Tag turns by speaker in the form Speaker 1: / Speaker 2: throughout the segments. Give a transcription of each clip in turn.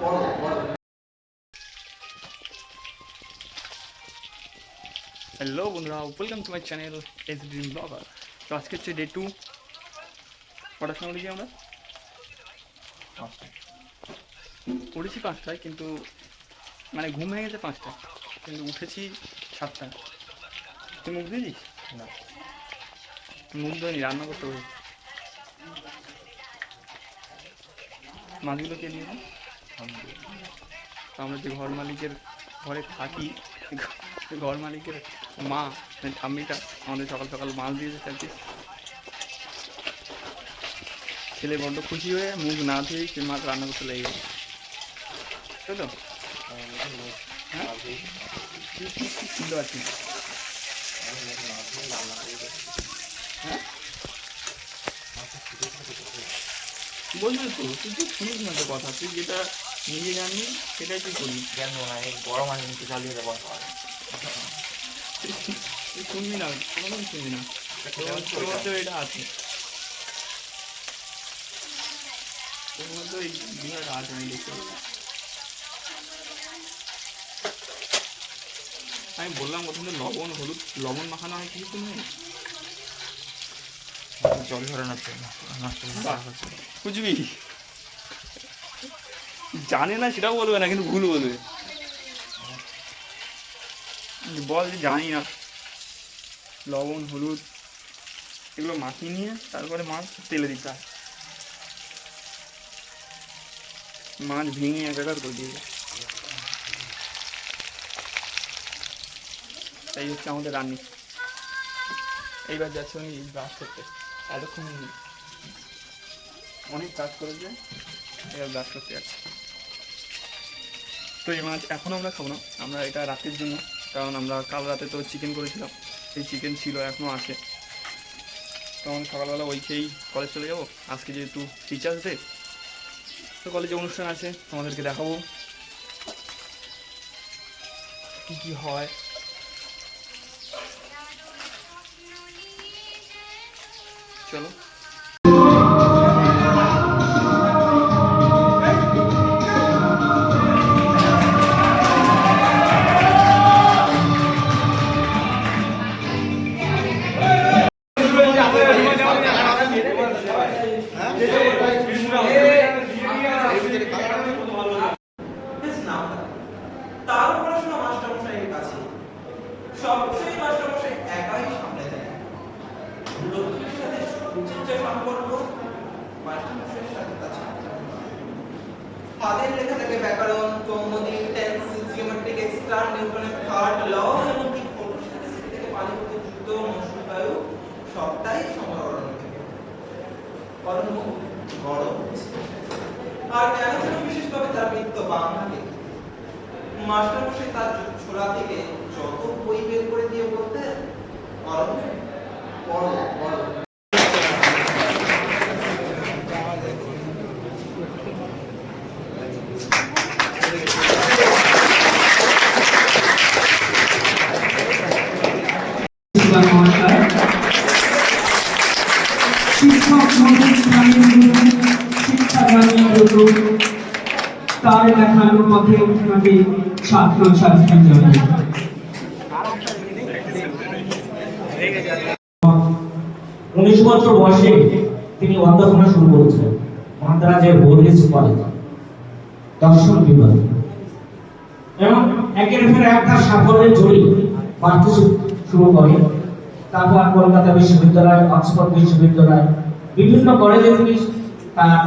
Speaker 1: Hello বন্ধুরা welcome to my channel S dream blogger তো আজকে হচ্ছে ডে টু কটার সময় উঠেছি আমরা? উঠেছি পাঁচটায় কিন্তু মানে ঘুম ভেঙে গেছে পাঁচটায়। কিন্তু উঠেছি সাতটায়। তুই মুখ দিয়েছিস
Speaker 2: না।
Speaker 1: মুখ ধোয়নি রান্না করতে হবে মাছগুলো কে নিয়ে যায়? তো আমরা যে ঘর মালিকের ঘরে থাকি ঘর মালিকের মা ঠাম্মিটা আমাদের সকাল সকাল মাছ দিয়েছে চার পিস ছেলে বড্ড খুশি হয়ে মুখ না ধুয়েই সে মাছ রান্না করতে লেগে গেছে। তাই তো? হ্যাঁ? না। হ্যাঁ? বলবি তো, তুই তো শুনিস না কথা। তুই যেটা নিজে জানবি সেটাই তুই করবি।
Speaker 2: কেন? না এই গরম আছে কিন্তু চালিয়ে দেবো
Speaker 1: তুই শুনবি না কোনোদিন শুনবি না। তোর এটা আছে। তোর মধ্যে এই বিষয়টা আছে আমি দেখতে পাচ্ছি। আমি বললাম প্রথমে লবণ হলুদ লবণ মাখানো হয় কিছু নেই
Speaker 2: জল ধরে না তো নষ্ট হয়ে
Speaker 1: বুঝবি? জানে না, সেটাও বলবে না, কিন্তু ভুল বলবে। বল যে জানি না। লবণ, হলুদ, এগুলো মাখিয়ে নিয়ে তারপরে মাছ তেলে দিতে মাছ ভেঙে এক একাকার করে দিয়ে। এই হচ্ছে আমাদের রান্নি। এইবার যাচ্ছে উনি ব্রাশ করতে। এতক্ষণ অনেক কাজ করেছে, এবার ব্রাশ করতে যাচ্ছে। তো এই মাছ এখন আমরা খাব না। আমরা এটা রাতের জন্য, কারণ আমরা কাল রাতে তো চিকেন করেছিলাম। সেই চিকেন ছিল এখনও আছে। তখন সকালবেলা ওই খেয়েই কলেজ চলে যাব। আজকে যেহেতু টিচার্স ডে তো কলেজে অনুষ্ঠান আছে, তোমাদেরকে দেখাবো। কী কী হয়। চলো।
Speaker 3: সবটাই সমরণ থেকে। অরণ্য বিশেষভাবে তার বৃত্ত বাম হাতে? মাস্টারমশাই তার ছোড়া থেকে যত বই বের করে দিয়ে
Speaker 4: স্থানীয় শিক্ষা দানের জন্য তার ছাত্র জন্য
Speaker 5: উনিশ বছর বয়সে তিনি অধ্যাপনা শুরু করেছিলেন, মাদ্রাজের বোর্ডিস কলেজ দর্শন বিভাগ। এবং একের পর এক তার সাফল্যের জড়ি বাড়তে শুরু করে। তারপর কলকাতা বিশ্ববিদ্যালয়, অক্সফোর্ড বিশ্ববিদ্যালয়, বিভিন্ন কলেজে তিনি তার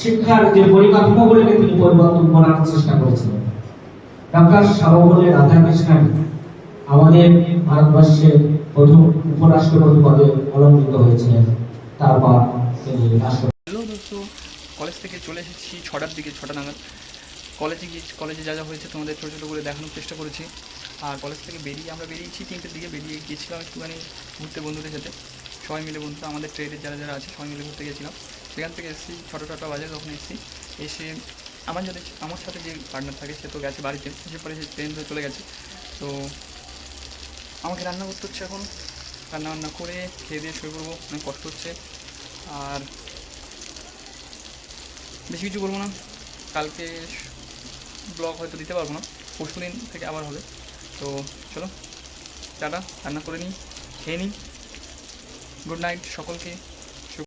Speaker 5: শিক্ষার যে পরিকাঠামোগুলিকে তিনি পরিবর্তন করার চেষ্টা করেছিলেন। ডক্টর সর্বপল্লী রাধাকৃষ্ণন আমাদের ভারতবর্ষের প্রথম উপরাষ্ট্রপতি পদে অলঙ্কৃত হয়েছিলেন। তারপর তিনি
Speaker 1: কলেজ থেকে চলে এসেছি ছটার দিকে, ছটা নাগাদ। কলেজে গিয়ে কলেজে যা যা হয়েছে তোমাদের ছোটো ছোটো করে দেখানোর চেষ্টা করেছি। আর কলেজ থেকে বেরিয়ে আমরা বেরিয়েছি, তিনটের দিকে বেরিয়ে গিয়েছিলাম একটুখানি ঘুরতে বন্ধুদের সাথে। সবাই মিলে বন্ধু আমাদের ট্রেনের যারা যারা আছে, সবাই মিলে ঘুরতে গেছিলাম সেখান থেকে এসেছি, ছটা ছটা বাজে তখন এসেছি। এসে আমার যাদের আমার সাথে যে পার্টনার থাকে, সে তো গেছে বাড়িতে। সে পরে সে ট্রেন চলে গেছে। তো আমাকে রান্না করতে হচ্ছে এখন। রান্না বান্না করে খেয়ে দিয়ে শুয়ে পড়ব, অনেক কষ্ট হচ্ছে। আর বেশি কিছু করব না। কালকে ব্লগ হয়তো দিতে পারব না। পরশু দিন থেকে আবার হবে। তো চলো, টাটা। রান্না করে নিই, খেয়ে নিই। গুড নাইট সকলকে।